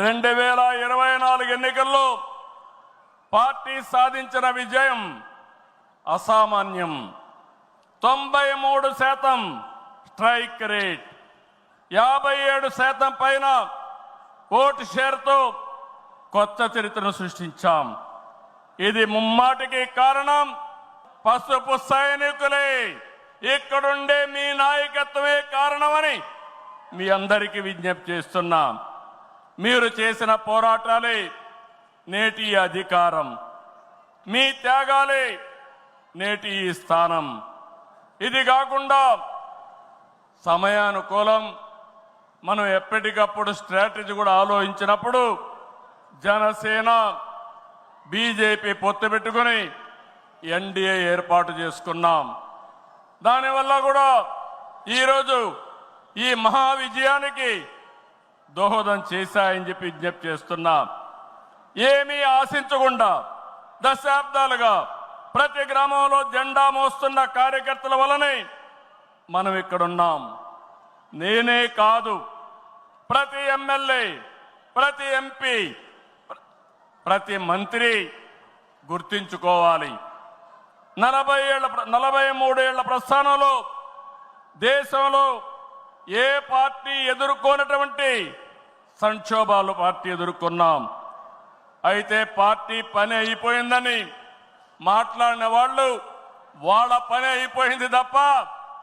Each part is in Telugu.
రెండు వేల ఇరవై నాలుగు ఎన్నికల్లో పార్టీ సాధించిన విజయం అసామాన్యం. తొంభై మూడు శాతం స్ట్రైక్ రేట్. యాభై ఏడు శాతం పైన ఓటు షేర్తో కొత్త చరిత్రను సృష్టించాం. ఇది ముమ్మాటికి కారణం పసుపు సైనికులే. ఇక్కడుండే మీ నాయకత్వమే కారణమని మీ అందరికీ విజ్ఞప్తి చేస్తున్నాం. మీరు చేసిన పోరాటాలే నేటి అధికారం. మీ త్యాగాలే నేటి ఈ స్థానం. ఇది కాకుండా సమయానుకూలం మనం ఎప్పటికప్పుడు స్ట్రాటజీ కూడా ఆలోచించినప్పుడు జనసేన బీజేపీ పొత్తు పెట్టుకుని ఎన్డీఏ ఏర్పాటు చేసుకున్నాం. దానివల్ల కూడా ఈరోజు ఈ మహా విజయానికి దోహదం చేశాయని చెప్పి విజ్ఞప్తి చేస్తున్నా. ఏమీ ఆశించకుండా దశాబ్దాలుగా ప్రతి గ్రామంలో జెండా మోస్తున్న కార్యకర్తల వలనే మనం ఇక్కడున్నాం. నేనే కాదు ప్రతి ఎమ్మెల్యే ప్రతి ఎంపీ ప్రతి మంత్రి గుర్తించుకోవాలి. నలభై ఏళ్ళ నలభై మూడేళ్ళ ప్రస్థానంలో దేశంలో ఏ పార్టీ ఎదుర్కొన్నటువంటి సంక్షోభాలు పార్టీ ఎదుర్కొన్నాం. అయితే పార్టీ పని అయిపోయిందని మాట్లాడిన వాళ్ళు వాళ్ళ పని అయిపోయింది తప్ప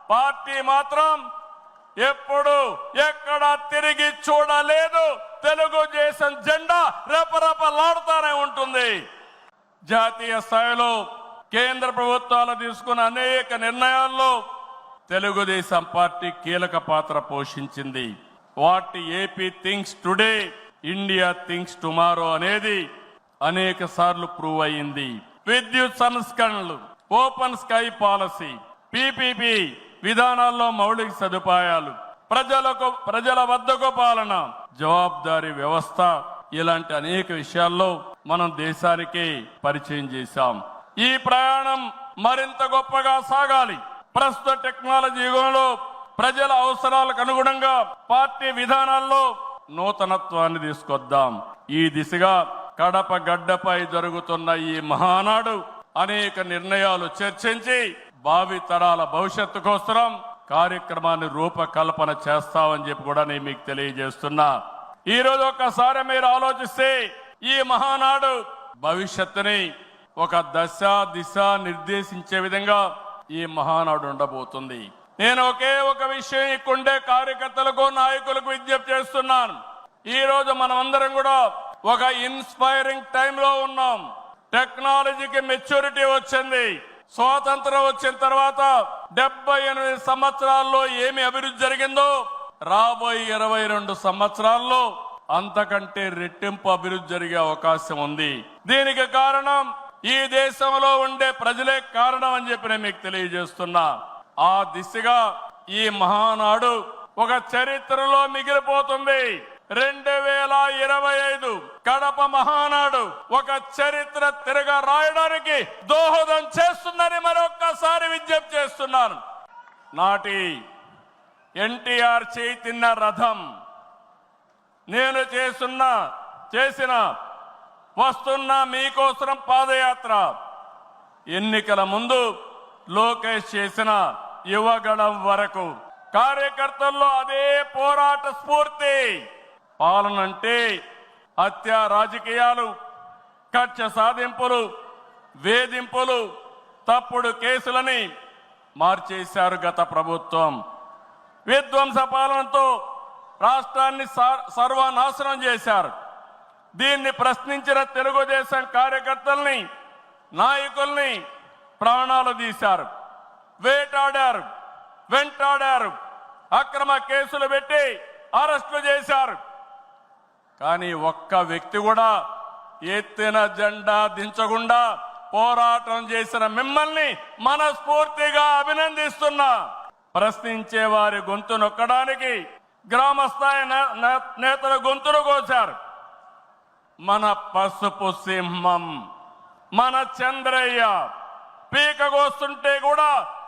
పార్టీ మాత్రం ఎప్పుడు ఎక్కడ తిరిగి చూడలేదు. తెలుగుదేశం జెండా రెపరెపలాడుతూనే ఉంటుంది. జాతీయ స్థాయిలో కేంద్ర ప్రభుత్వాలు తీసుకున్న అనేక నిర్ణయాల్లో తెలుగుదేశం పార్టీ కీలక పాత్ర పోషించింది. What AP thinks today India thinks tomorrow అనేది అనేక సార్లు ప్రూవ్ అయింది విద్యుత్ సంస్కరణలు ఓపెన్ స్కై పాలసీ పిపిపి విధానాల్లో మౌలిక సదుపాయాలు ప్రజలకు ప్రజల వద్దకు పాలన జవాబుదారీ వ్యవస్థ ఇలాంటి అనేక విషయాల్లో మనం దేశానికి పరిచయం చేశాం. ఈ ప్రయాణం మరింత గొప్పగా సాగాలి. ప్రస్తుత టెక్నాలజీ యుగంలో ప్రజల అవసరాలకు అనుగుణంగా పార్టీ విధానాల్లో నూతనత్వాన్ని తీసుకొద్దాం. ఈ దిశగా కడప గడ్డపై జరుగుతున్న ఈ మహానాడు అనేక నిర్ణయాలు చర్చించి భావి తరాల భవిష్యత్తు కోసం కార్యక్రమాన్ని రూపకల్పన చేస్తామని చెప్పి కూడా నేను మీకు తెలియజేస్తున్నా. ఈ రోజు ఒక్కసారి మీరు ఆలోచిస్తే ఈ మహానాడు భవిష్యత్తుని ఒక దశ దిశ నిర్దేశించే విధంగా ఈ మహానాడు ఉండబోతుంది. నేను ఒకే ఒక విషయం ఇక్కడుండే కార్యకర్తలకు నాయకులకు విజ్ఞప్తి చేస్తున్నాను. ఈ రోజు మనమందరం కూడా ఒక ఇన్స్పైరింగ్ టైంలో ఉన్నాం. టెక్నాలజీకి మెచ్యూరిటీ వచ్చింది. స్వాతంత్రం వచ్చిన తర్వాత డెబ్బై ఎనిమిది సంవత్సరాల్లో ఏమి అభివృద్ధి జరిగిందో రాబోయే ఇరవై రెండు సంవత్సరాల్లో అంతకంటే రెట్టింపు అభివృద్ధి జరిగే అవకాశం ఉంది. దీనికి కారణం ఈ దేశంలో ఉండే ప్రజలే కారణం అని చెప్పి నేను మీకు తెలియజేస్తున్నా. ఆ దిశగా ఈ మహానాడు ఒక చరిత్రలో మిగిలిపోతుంది. రెండు వేల ఇరవై ఐదు కడప మహానాడు ఒక చరిత్ర తిరగ రాయడానికి దోహదం చేస్తుందని మరొక్కసారి విజ్ఞప్తి చేస్తున్నాను. నాటి ఎన్టీఆర్ చేతిన్న రథం నేను చేస్తున్న చేసిన వస్తున్న మీకోసం పాదయాత్ర ఎన్నికల ముందు లోకేష్ చేసిన యువగళం వరకు. కార్యకర్తల్లో అదే పోరాట స్ఫూర్తి. పాలన అంటే హత్య రాజకీయాలు కక్ష సాధింపులు వేధింపులు తప్పుడు కేసులని మార్చేశారు గత ప్రభుత్వం. విధ్వంస పాలనతో రాష్ట్రాన్ని సర్వనాశనం చేశారు. దీన్ని ప్రశ్నించిన తెలుగుదేశం కార్యకర్తల్ని నాయకుల్ని ప్రాణాలు తీశారు. వేటాడారు వెంటాడారు అక్రమ కేసులు పెట్టి అరెస్టు చేశారు. కానీ ఒక్క వ్యక్తి కూడా ఎత్తిన జెండా దించకుండా పోరాటం చేసిన మిమ్మల్ని మనస్ఫూర్తిగా అభినందిస్తున్నా. ప్రశ్నించే వారి గొంతు నొక్కడానికి గ్రామస్థాయి నే- నేతల గొంతులు కోశారు. మన పసుపు సింహం మన చంద్రయ్య పీక కోస్తుంటే కూడా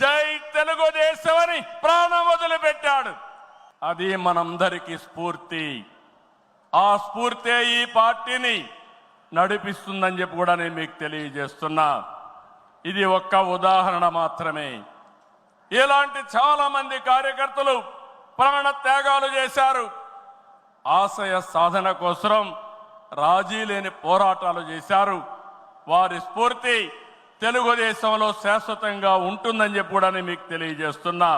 జై తెలుగుదేశం అని ప్రాణం వదిలిపెట్టాడు. అది మనందరికీ స్ఫూర్తి. ఆ స్ఫూర్తే ఈ పార్టీని నడిపిస్తుందని చెప్పి కూడా నేను మీకు తెలియజేస్తున్నా. ఇది ఒక్క ఉదాహరణ మాత్రమే. ఇలాంటి చాలా మంది కార్యకర్తలు ప్రాణ త్యాగాలు చేశారు. ఆశయ సాధన కోసం రాజీ లేని పోరాటాలు చేశారు. వారి స్ఫూర్తి తెలుగుదేశంలో శాశ్వతంగా ఉంటుందని చెప్పి కూడా నేను మీకు తెలియజేస్తున్నా.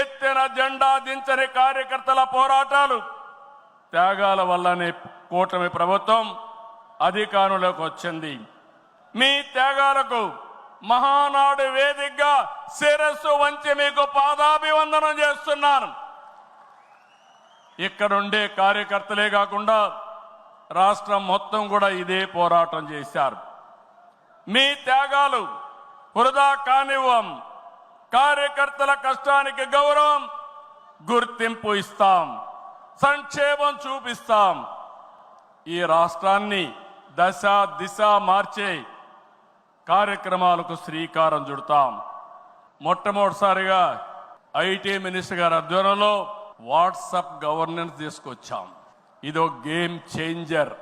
ఎత్తిన జెండా దించని కార్యకర్తల పోరాటాలు త్యాగాల వల్లనే కూటమి ప్రభుత్వం అధికారంలోకి వచ్చింది. మీ త్యాగాలకు మహానాడు వేదికగా శిరస్సు వంచి మీకు పాదాభివందనం చేస్తున్నాను. ఇక్కడుండే కార్యకర్తలే కాకుండా రాష్ట్రం మొత్తం కూడా ఇదే పోరాటం చేశారు. మీ త్యాగాలు వృధా కానివ్వం. కార్యకర్తల కష్టానికి గౌరవం గుర్తింపు ఇస్తాం. సంక్షేమం చూపిస్తాం. ఈ రాష్ట్రాన్ని దశ దిశ మార్చే కార్యక్రమాలకు శ్రీకారం చుడతాం. మొట్టమొదటిసారిగా ఐటీ మినిస్టర్ గారి ఆధ్వర్యంలో వాట్సాప్ గవర్నెన్స్ తీసుకొచ్చాం. ఇదో గేమ్ చేంజర్.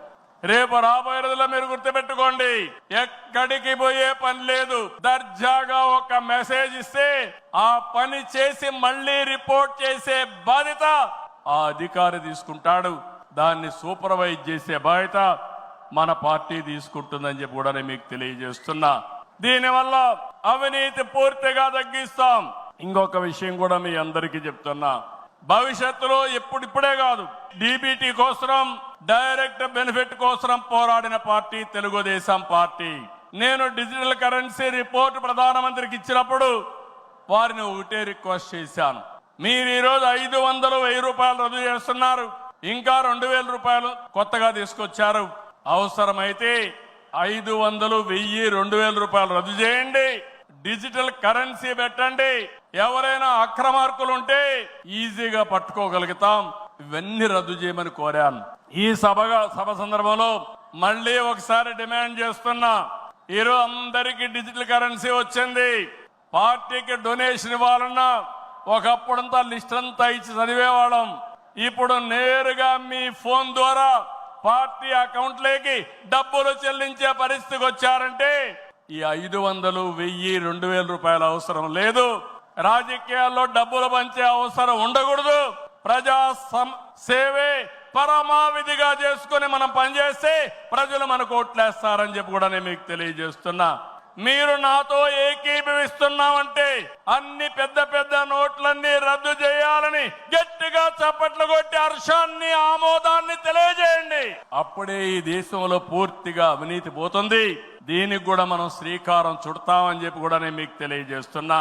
రేపు రాబోయే రోజుల్లో మీరు గుర్తుపెట్టుకోండి ఎక్కడికి పోయే పని లేదు. దర్జాగా ఒక మెసేజ్ ఇస్తే ఆ పని చేసి మళ్ళీ రిపోర్ట్ చేసే బాధ్యత ఆ అధికారి తీసుకుంటాడు. దాన్ని సూపర్వైజ్ చేసే బాధ్యత మన పార్టీ తీసుకుంటుందని చెప్పి కూడా నేను మీకు తెలియజేస్తున్నా. దీనివల్ల అవినీతి పూర్తిగా తగ్గిస్తాం. ఇంకొక విషయం కూడా మీ అందరికీ చెప్తున్నా. భవిష్యత్తులో ఎప్పుడిప్పుడే కాదు డీబీటీ కోసం డైరెక్ట్ బెనిఫిట్ కోసం పోరాడిన పార్టీ తెలుగుదేశం పార్టీ. నేను డిజిటల్ కరెన్సీ రిపోర్ట్ ప్రధానమంత్రికి ఇచ్చినప్పుడు వారిని ఒకటే రిక్వెస్ట్ చేశాను. మీరు ఈరోజు ఐదు వందలు వెయ్యి రూపాయలు రద్దు చేస్తున్నారు. ఇంకా రెండు వేల రూపాయలు కొత్తగా తీసుకొచ్చారు. అవసరమైతే ఐదు వందలు వెయ్యి రెండు వేల రూపాయలు రద్దు చేయండి. డిజిటల్ కరెన్సీ పెట్టండి. ఎవరైనా అక్రమార్కులు ఉంటే ఈజీగా పట్టుకోగలుగుతాం. ఇవన్నీ రద్దు చేయమని కోరాను ఈ సభగా సభ సందర్భంలో మళ్ళీ ఒకసారి డిమాండ్ చేస్తున్నా. ఈరోజు అందరికీ డిజిటల్ కరెన్సీ వచ్చింది. పార్టీకి డొనేషన్ ఇవ్వాలన్నా ఒకప్పుడంతా లిస్ట్ అంతా ఇచ్చి చదివేవాళ్ళం. ఇప్పుడు నేరుగా మీ ఫోన్ ద్వారా పార్టీ అకౌంట్లోకి డబ్బులు చెల్లించే పరిస్థితికి వచ్చారంటే ఈ ఐదు వందలు వెయ్యి రెండు వేల రూపాయల అవసరం లేదు. రాజకీయాల్లో డబ్బులు పంచే అవసరం ఉండకూడదు. ప్రజా సేవే పరమావిధిగా చేసుకుని మనం పనిచేస్తే ప్రజలు మనకు ఓట్లేస్తారని చెప్పి కూడా నేను మీకు తెలియజేస్తున్నా. మీరు నాతో ఏకీభవిస్తున్నామంటే అన్ని పెద్ద పెద్ద నోట్లన్నీ రద్దు చేయాలని గట్టిగా చప్పట్లు కొట్టి హర్షాన్ని ఆమోదాన్ని తెలియజేయండి. అప్పుడే ఈ దేశంలో పూర్తిగా అవినీతి పోతుంది. దీనికి కూడా మనం శ్రీకారం చుడతామని చెప్పి కూడా నేను మీకు తెలియజేస్తున్నా.